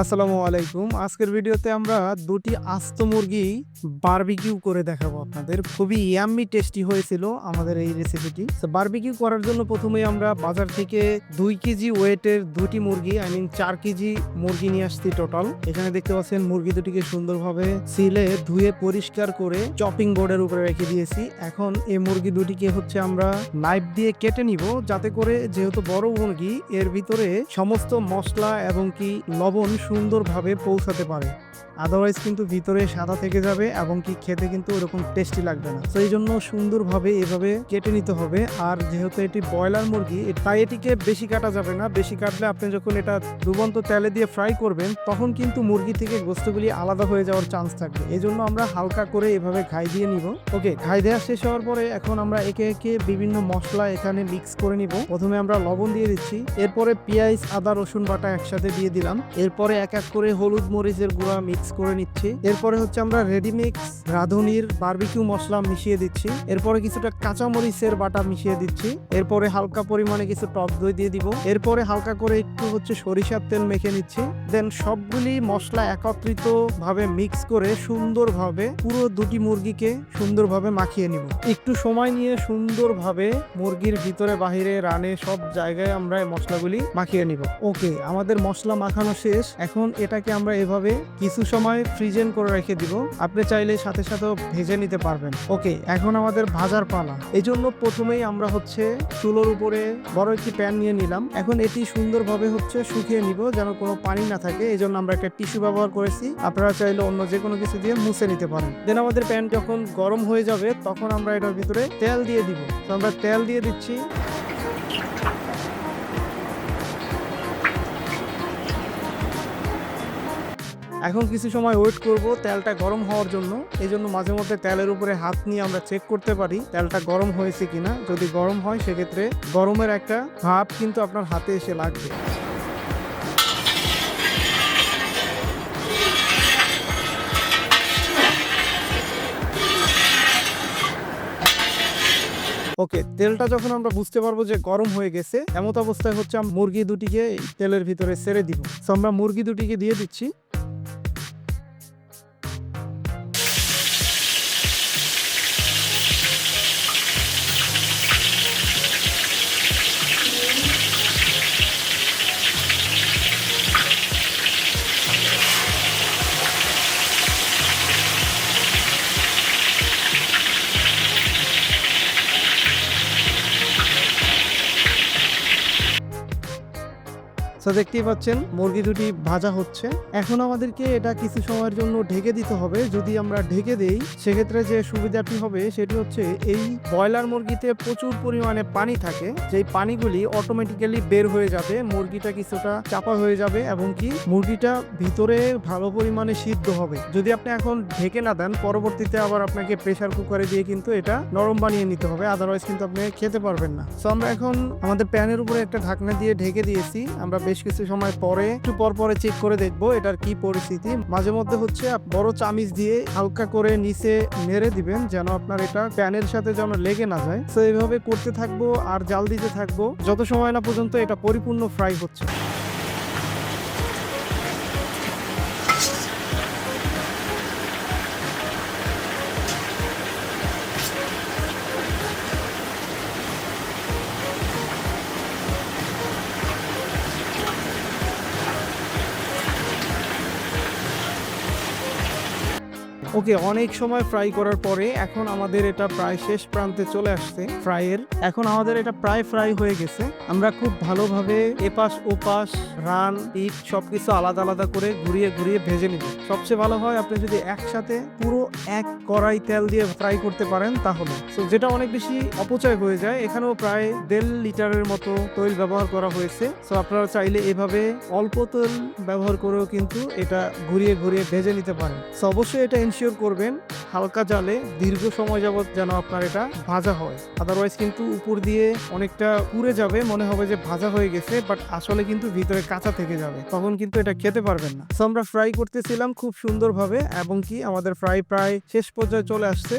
আসসালামু আলাইকুম। আজকের ভিডিওতে আমরা দুটি আস্ত মুরগি বারবিকিউ করে দেখাবো আপনাদের। খুবই ইয়াম্মি টেস্টি হয়েছিল আমাদের এই রেসিপিটি বারবিকিউ করার জন্য প্রথমেই আমরা বাজার থেকে দুই কেজি ওয়েটের দুটি মুরগি আই মিন চার কেজি মুরগি নিয়ে আসছি টোটাল এখানে দেখতে পাচ্ছেন মুরগি দুটিকে সুন্দরভাবে সিলে, ধুয়ে পরিষ্কার করে চপিং বোর্ডের উপরে রেখে দিয়েছি। এখন এই মুরগি দুটিকে হচ্ছে আমরা নাইফ দিয়ে কেটে নিব, যাতে করে যেহেতু বড় মুরগি, এর ভিতরে সমস্ত মশলা এবং কি লবণ সুন্দরভাবে পৌঁছাতে পারে। আদারওয়াইজ কিন্তু ভিতরে সাদা থেকে যাবে এবং কি খেতে কিন্তু ওরকম টেস্টি লাগবে না। তো এই জন্য সুন্দরভাবে এভাবে কেটে নিতে হবে। আর যেহেতু এটি ব্রয়লার মুরগি তাই এটিকে বেশি কাটা যাবে না। বেশি কাটলে আপনি যখন এটা ডুবন্ত তেলে দিয়ে ফ্রাই করবেন, তখন কিন্তু মুরগি থেকে গোস্তগুলি আলাদা হয়ে যাওয়ার চান্স থাকবে। এই জন্য আমরা হালকা করে এভাবে ঘাই দিয়ে নিব। ওকে ঘাই দেওয়া শেষ হওয়ার পরে এখন আমরা একে একে বিভিন্ন মশলা এখানে মিক্স করে নিব। প্রথমে আমরা লবণ দিয়ে দিচ্ছি। এরপরে পেঁয়াজ, আদা, রসুন বাটা একসাথে দিয়ে দিলাম। এরপরে এক এক করে হলুদ মরিচের গুঁড়া মিক্স করে নিচ্ছি। এরপরে হচ্ছে আমরা রেডি মিক্স রাঁধুনির বারবিকিউ মশলা মিশিয়ে দিচ্ছি। এরপরে কিছুটা কাঁচা মরিচের বাটা মিশিয়ে দিচ্ছি। এরপরে হালকা পরিমাণে কিছু টক দই দিয়ে দিব। এরপরে হালকা করে একটু হচ্ছে সরিষার তেল মেখে নিচ্ছি। দেন সবগুলি মশলা একত্রিত ভাবে মিক্স করে সুন্দরভাবে পুরো দুটি মুরগিকে সুন্দরভাবে মাখিয়ে নিব। একটু সময় নিয়ে সুন্দরভাবে মুরগির ভিতরে, বাহিরে, রানে সব জায়গায় আমরা মশলাগুলি মাখিয়ে নিব। ওকে আমাদের মশলা মাখানো শেষ। এখন এটাকে আমরা এভাবে কিছু সময় ফ্রিজেন করে রেখে দিব। আপনি চাইলে সাথে সাথে ভেজে নিতে পারবেন। ওকে, এখন আমাদের ভাজার পালা। এই জন্য প্রথমেই আমরা হচ্ছে চুলোর উপরে বড় একটি প্যান নিয়ে নিলাম। এখন এটি সুন্দরভাবে হচ্ছে শুকিয়ে নিব, যেন কোনো পানি না থাকে। এই জন্য আমরা একটা টিস্যু ব্যবহার করেছি। আপনারা চাইলে অন্য যে কোনো কিছু দিয়ে মুছে নিতে পারেন। দেন আমাদের প্যান যখন গরম হয়ে যাবে, তখন আমরা এটার ভিতরে তেল দিয়ে দিব। তো আমরা তেল দিয়ে দিচ্ছি। এখন কিছু সময় ওয়েট করব, তেলটা গরম হওয়ার জন্য। এই জন্য মাঝে মধ্যে তেলের উপরে হাত নিয়ে আমরা চেক করতে পারি তেলটা গরম হয়েছে কিনা। যদি গরম হয়, সেক্ষেত্রে গরমের একটা ভাব কিন্তু আপনার হাতে এসে লাগবে। ওকে তেলটা যখন আমরা বুঝতে পারব যে গরম হয়ে গেছে, এমত অবস্থায় হচ্ছে মুরগি দুটিকে তেলের ভিতরে ছেড়ে দিব। আমরা মুরগি দুটিকে দিয়ে দিচ্ছি। তো দেখতেই পাচ্ছেন, মুরগি দুটি ভাজা হচ্ছে। এখন আমাদেরকে এটা কিছু সময়ের জন্য ঢেকে দিতে হবে। যদি আমরা ঢেকে দেই, সেক্ষেত্রে যে সুবিধাটি হবে সেটি হচ্ছে এই ব্রয়লার মুরগিতে প্রচুর পরিমাণে পানি থাকে। যেই পানিগুলি অটোমেটিক্যালি বের হয়ে যাবে, মুরগিটা কিছুটা চাপা হয়ে যাবে এবং কি মুরগিটা ভিতরে ভালো পরিমাণে সিদ্ধ হবে। যদি আপনি এখন ঢেকে না দেন, পরবর্তীতে আবার আপনাকে প্রেসার কুকারে দিয়ে কিন্তু এটা নরম বানিয়ে নিতে হবে। আদারওয়াইজ কিন্তু আপনি খেতে পারবেন না। সো আমরা এখন আমাদের প্যানের উপরে একটা ঢাকনা দিয়ে ঢেকে দিয়েছি। আমরা বেশ কিছু সময় পরে, একটু পর পরে চেক করে দেখব এটার কি পরিস্থিতি। মাঝে মধ্যে হচ্ছে বড় চামিচ দিয়ে হালকা করে নিচে মেরে দিবেন যেন আপনার এটা প্যানের সাথে যেন লেগে না যায়। তো এইভাবে করতে থাকব আর জাল দিতে থাকব, যত সময় না পর্যন্ত এটা পরিপূর্ণ ফ্রাই হচ্ছে। ওকে, অনেক সময় ফ্রাই করার পরে এখন আমাদের এটা প্রায় শেষ প্রান্তে চলে আসছে ফ্রাইয়ের। এখন আমাদের এটা প্রায় ফ্রাই হয়ে গেছে। আমরা খুব ভালোভাবে এপাশ, ওপাশ, রান, ইট সবকিছু আলাদা আলাদা করে ঘুরিয়ে ঘুরিয়ে ভেজে নিব। সবচেয়ে ভালো হয় আপনি যদি একসাথে পুরো এক কড়াই তেল দিয়ে ফ্রাই করতে পারেন তাহলে। তো যেটা অনেক বেশি অপচয় হয়ে যায়, এখানেও প্রায় দেড় লিটারের মতো তৈল ব্যবহার করা হয়েছে। তো আপনারা চাইলে এভাবে অল্প তেল ব্যবহার করেও কিন্তু এটা ঘুরিয়ে ঘুরিয়ে ভেজে নিতে পারেন। তো অবশ্যই এটা এনশিওর করবেন, হালকা জালে দীর্ঘ সময় যাবৎ যেন আপনার এটা ভাজা হয়। আদারওয়াইজ কিন্তু উপর দিয়ে অনেকটা পুড়ে যাবে, মনে হবে যে ভাজা হয়ে গেছে বাট আসলে কিন্তু ভিতরে কাঁচা থেকে যাবে। তখন কিন্তু এটা খেতে পারবেন না। আমরা ফ্রাই করতেছিলাম খুব সুন্দরভাবে, এবং কি আমাদের ফ্রাই প্রায় শেষ পর্যায়ে চলে আসছে।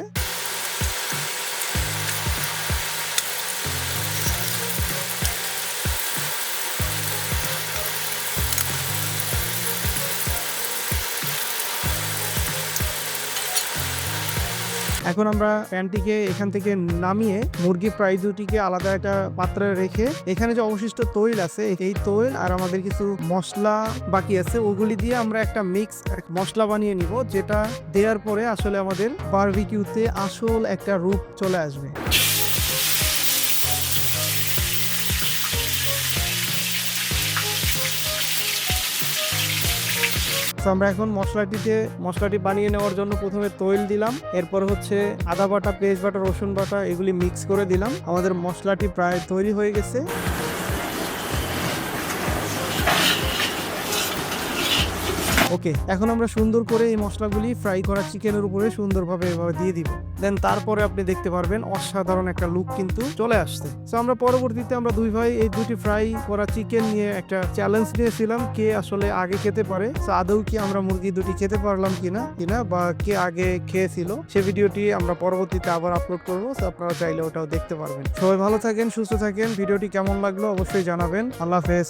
এখন আমরা প্যানটিকে এখান থেকে নামিয়ে মুরগি প্রায় দুটিকে আলাদা একটা পাত্রে রেখে এখানে যে অবশিষ্ট তৈল আছে, এই তৈল আর আমাদের কিছু মশলা বাকি আছে, ওগুলি দিয়ে আমরা একটা মিক্স মশলা বানিয়ে নিব, যেটা দেওয়ার পরে আসলে আমাদের বারবিকিউতে আসল একটা রূপ চলে আসবে। তো আমরা এখন মশলাটিতে, মশলাটি বানিয়ে নেওয়ার জন্য প্রথমে তৈল দিলাম। এরপর হচ্ছে আদা বাটা, পেঁয়াজ বাটা, রসুন বাটা, এগুলি মিক্স করে দিলাম। আমাদের মশলাটি প্রায় তৈরি হয়ে গেছে। ওকে, এখন আমরা সুন্দর করে এই মশলাগুলি ফ্রাই করা চিকেনের উপরে সুন্দরভাবে এভাবে দিয়ে দিব। দেন তারপরে আপনি দেখতে পারবেন অসাধারণ একটা লুক কিন্তু চলে আসছে। তো আমরা পরবর্তীতে আমরা দুই ভাই এই দুটি ফ্রাই করা চিকেন নিয়ে একটা চ্যালেঞ্জ নিয়েছিলাম, কে আসলে আগে খেতে পারে। তো আদৌ কি আমরা মুরগি দুটি খেতে পারলাম কিনা কিনা বা কে আগে খেয়েছিল, সে ভিডিওটি আমরা পরবর্তীতে আবার আপলোড করব। তো আপনারা চাইলে ওটাও দেখতে পারবেন। সবাই ভালো থাকেন, সুস্থ থাকেন। ভিডিওটি কেমন লাগল অবশ্যই জানাবেন। আল্লাহ হাফেজ।